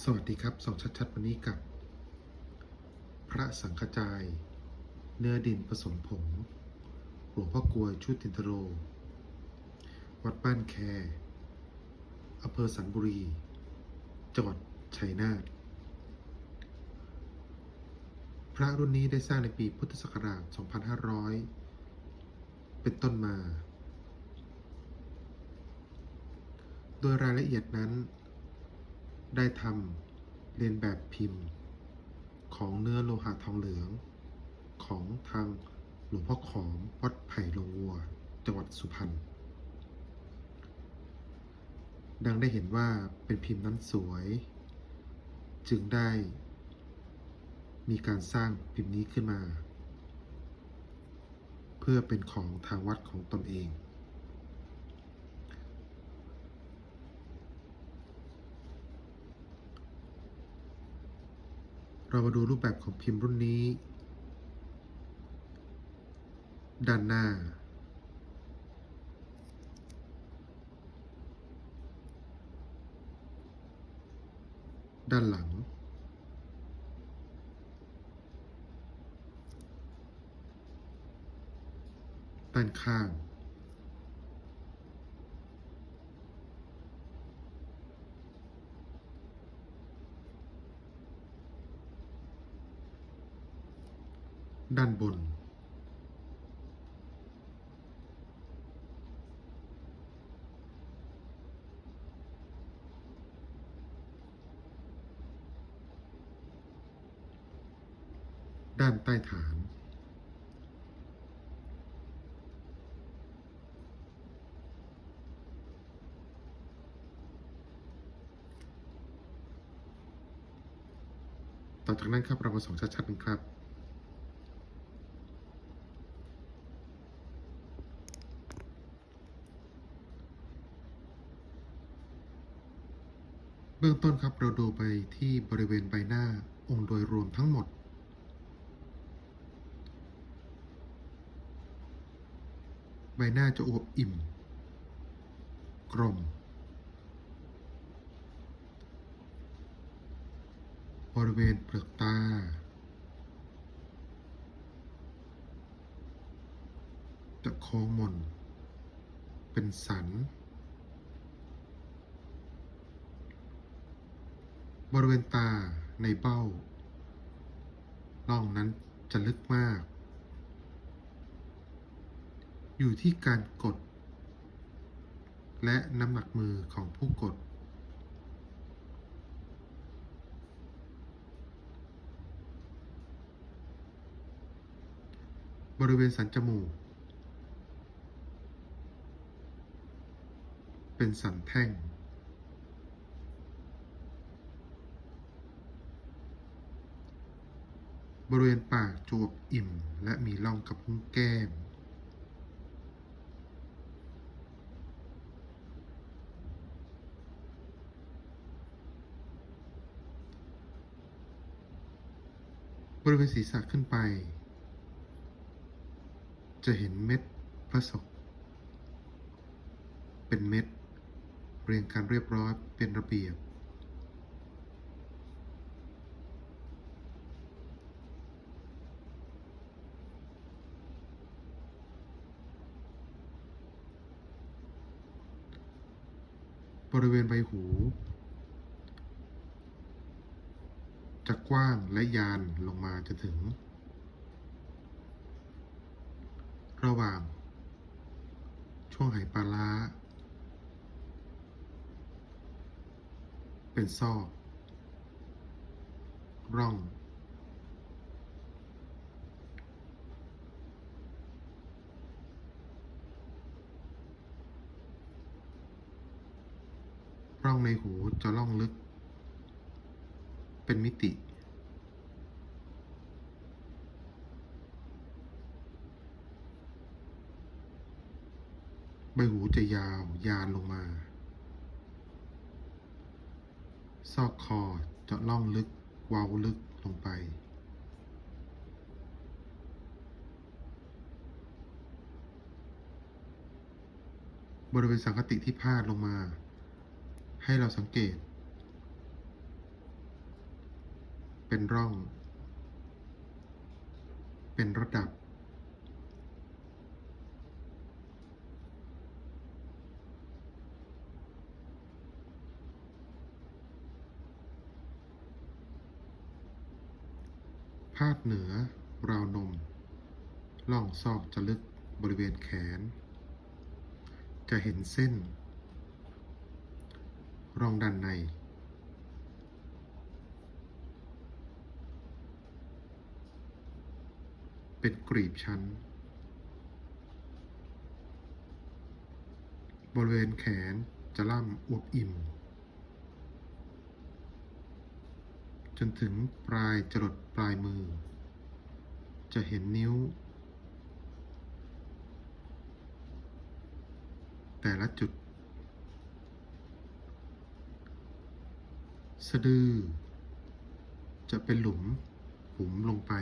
สวัสดีครับสองชัดๆ วันนี้กับ พระสังฆจาย เนื้อดินผสมผงหลวงพ่อกลวยชุดตินทโร วัดบ้านแคอำเภอสันบุรี จังหวัดชัยนาทพระรุ่นนี้ได้สร้างในปีพุทธศักราช 2500 เป็นต้นมา โดยรายละเอียดนั้น ได้ทำเรียนแบบพิมพ์ ของเนื้อโลหะทองเหลือง ของทางหลวงพ่อขอมวัดไผ่ลงวัว จังหวัดสุพรรณดังได้เห็นว่าเป็นพิมพ์นั้นสวย จึงได้มีการสร้างพิมพ์นี้ขึ้นมา เพื่อเป็นของทางวัดของตนเอง เรามาดูรูปแบบของพิมพ์รุ่นนี้ ด้านหน้า ด้านหลัง ด้านข้าง ด้านบน ด้านใต้ฐาน ต่อจากนั้นครับเรามาส่องชัดๆกันครับ เบื้องต้นครับเราดูไปที่บริเวณใบหน้าองค์โดยรวมทั้งหมด ใบหน้าจะอวบอิ่ม กลมบริเวณเปลือกตา จะโค้งมน เป็นสัน บริเวณตาในเบ้าร่องนั้นจะลึกมาก อยู่ที่การกด และน้ำหนักมือของผู้กด บริเวณสันจมูก เป็นสันแท่ง บริเวณปากจวบอิ่ม และมีร่องกระพุ้งแก้ม บริเวณศีรษะขึ้นไป จะเห็นเม็ดพระศกเป็นเม็ด เรียงกันเรียบร้อยเป็นระเบียบ บริเวณใบหู จะกว้างและยานลงมาจะถึง ระหว่าง ช่วงไหปลาร้าเป็นซอก ร่อง ร่องในหูจะล่องลึก เป็นมิติ ใบหูจะยาวยานลงมา ซอกคอจะล่องลึกเว้าลึกลงไปบริเวณสังคติที่พาดลงมา ให้เราสังเกต เป็นร่อง เป็นระดับภาคเหนือ ราวนม ล่องซอกจะลึกบริเวณแขน จะเห็นเส้น รองด้านใน เป็นกรีบชั้น บริเวณแขนจะล่ำอวบอิ่ม จนถึงปลายจรดปลายมือ จะเห็นนิ้ว แต่ละจุด สะดือ จะเป็นหลุมหุมลงไป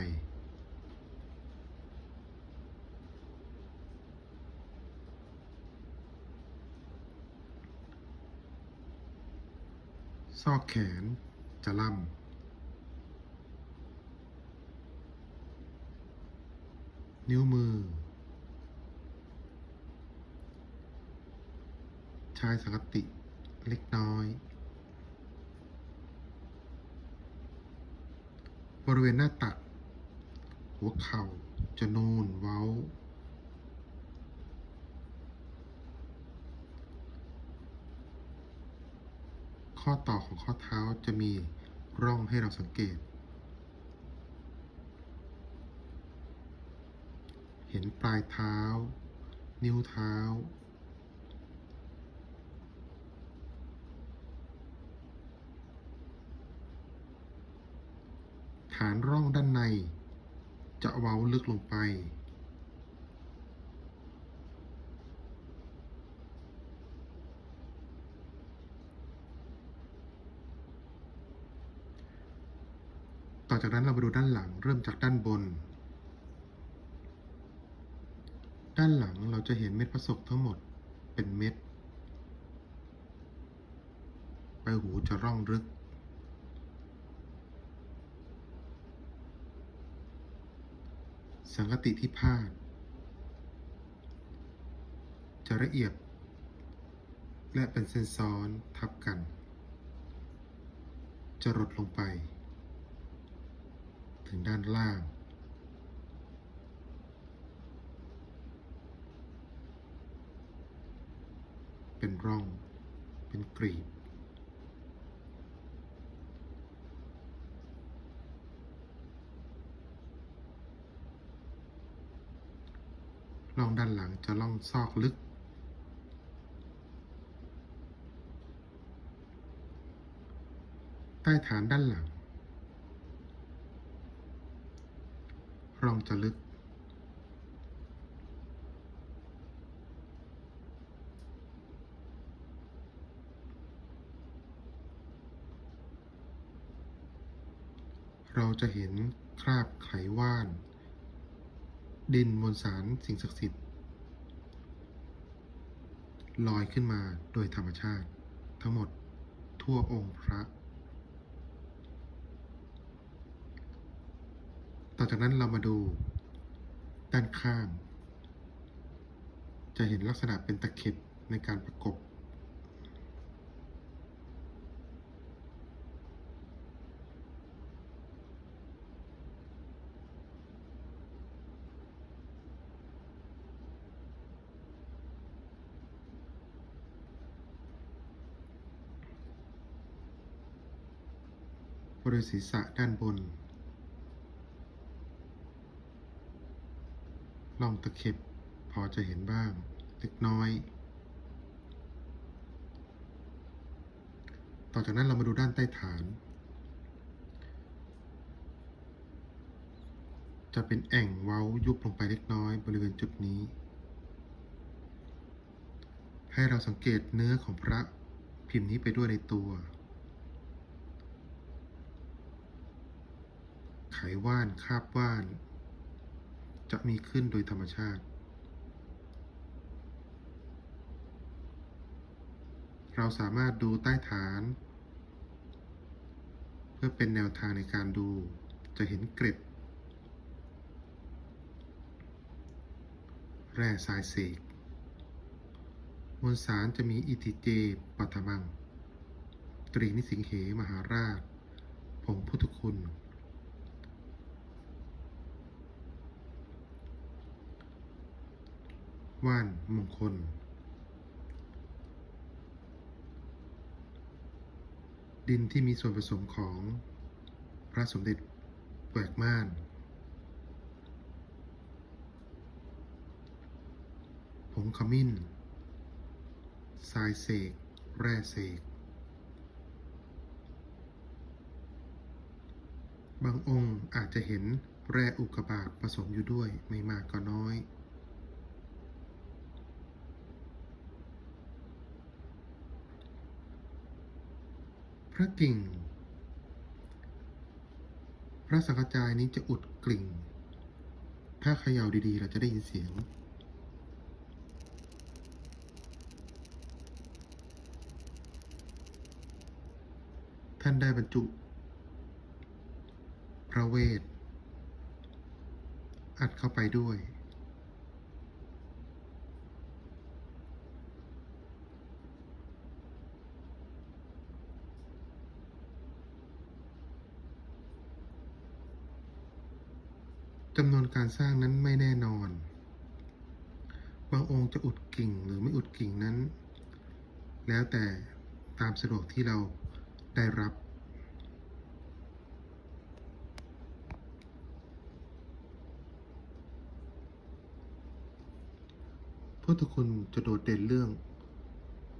ซอกแขนจะล่ำนิ้วมือ ชายสังกติเล็กน้อย บริเวณหน้าตัก หัวเข่าจะนูนเว้า ข้อต่อของข้อเท้าจะมีร่องให้เราสังเกต เห็นปลายเท้า นิ้วเท้า ฐานร่องด้านใน จะเว้าลึกลงไป ต่อจากนั้นเรามาดูด้านหลังเริ่มจากด้านบน ด้านหลังเราจะเห็นเม็ดพระศกทั้งหมดเป็นเม็ด ใบหูจะร่องลึก สังกติที่พาดจะละเอียด และเป็นเส้นซ้อนทับกัน จะรดลงไป ถึงด้านล่าง เป็นร่อง เป็นกรีบ ร่องด้านหลังจะล่องซอกลึก ใต้ฐานด้านหลัง ร่องจะลึก เราจะเห็นคราบไขว่าน ดินมวลสารสิ่งศักดิ์สิทธิ์ลอยขึ้นมาโดยธรรมชาติ ทั้งหมดทั่วองค์พระ ต่อจากนั้นเรามาดูด้านข้าง จะเห็นลักษณะเป็นตะเข็บในการประกบ บริศีรษะด้านบน ลองตะเข็บพอจะเห็นบ้างเล็กน้อย ต่อจากนั้นเรามาดูด้านใต้ฐาน จะเป็นแอ่งเว้ายุบลงไปเล็กน้อยบริเวณจุดนี้ ให้เราสังเกตเนื้อของพระพิมพ์นี้ไปด้วยในตัว ไขว่านคาบว่าน จะมีขึ้นโดยธรรมชาติ เราสามารถดูใต้ฐาน เพื่อเป็นแนวทางในการดูจะเห็นเกร็ด แร่ทรายเสกมวลสารจะมีอิติเจปัทมัง ตรีนิสิงเหมหาราช ผงพุทธคุณ ว่านมงคล ดินที่มีส่วนผสมของพระสมเด็จแหวกม่าน ผงขมิ้น ทรายเสก แร่เสก บางองค์อาจจะเห็นแร่อุกกาบาตผสมอยู่ด้วยไม่มากก็น้อย พระกิ่ง พระสังฆจายนี้จะอุดกลิ่ง ถ้าเขย่าดีๆ เราจะได้ยินเสียง ท่านได้บรรจุ พระเวท อัดเข้าไปด้วย จำนวน การสร้างนั้นไม่แน่นอน บางองค์จะอุดกิ่งหรือไม่อุดกิ่งนั้น แล้วแต่ตามสะดวกที่เราได้รับพุทธคุณจะโดดเด่นเรื่อง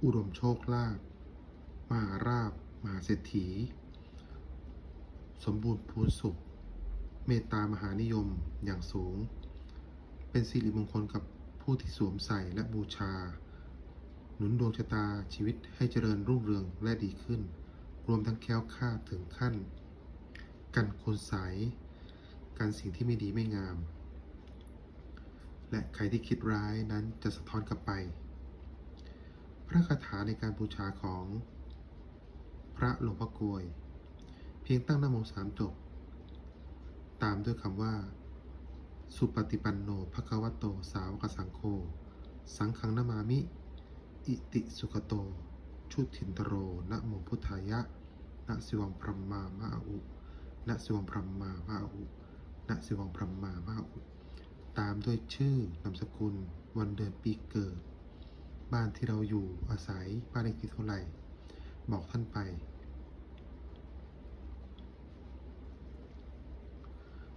อุดมโชคลาภมหาราบมหาเศรษฐี สมบูรณ์พูนสุข เมตตามหานิยมอย่างสูง เป็นสิริมงคลกับผู้ที่สวมใส่และบูชา หนุนดวงชะตาชีวิตให้เจริญรุ่งเรืองและดีขึ้น รวมทั้งแค้วคลาถึงขั้น กันคุณใสยกันสิ่งที่ไม่ดีไม่งาม และใครที่คิดร้ายนั้นจะสะท้อนกลับไป พระคาถาในการบูชาของ พระหลวงพ่อกลวย เพียงตั้งนโมสามจบ ตามด้วยคำว่า สุปฏิปันโนภควโต สาวกสังโฆ สังฆังนามามิ อิติสุขโต ชุตินตโร นะโมพุทธายะ นะสิวังพรหมามะอุ นะสิวังพรหมามะอุ นะสิวังพรหมามะอุ ตามด้วยชื่อ นามสกุล วันเดือนปีเกิด บ้านที่เราอยู่อาศัย บ้านเลขที่เท่าไหร่ บอกท่านไป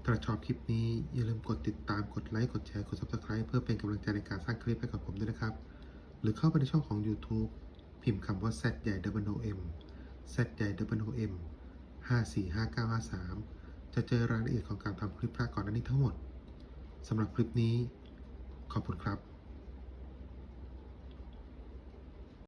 ถ้าชอบคลิปนี้ อย่าลืมกดติดตามกดไลค์กดแชร์กด subscribe เพื่อเป็นกำลังใจในการสร้างคลิปให้กับผมด้วยนะครับ หรือเข้าไปในช่องของ YouTube พิมพ์คำว่า Z ใหญ่ W O M Z ใหญ่ W O M 545953 จะเจอรายละเอียดของการทำคลิปพระก่อนหน้านี้ทั้งหมดสำหรับคลิปนี้ ขอบคุณครับ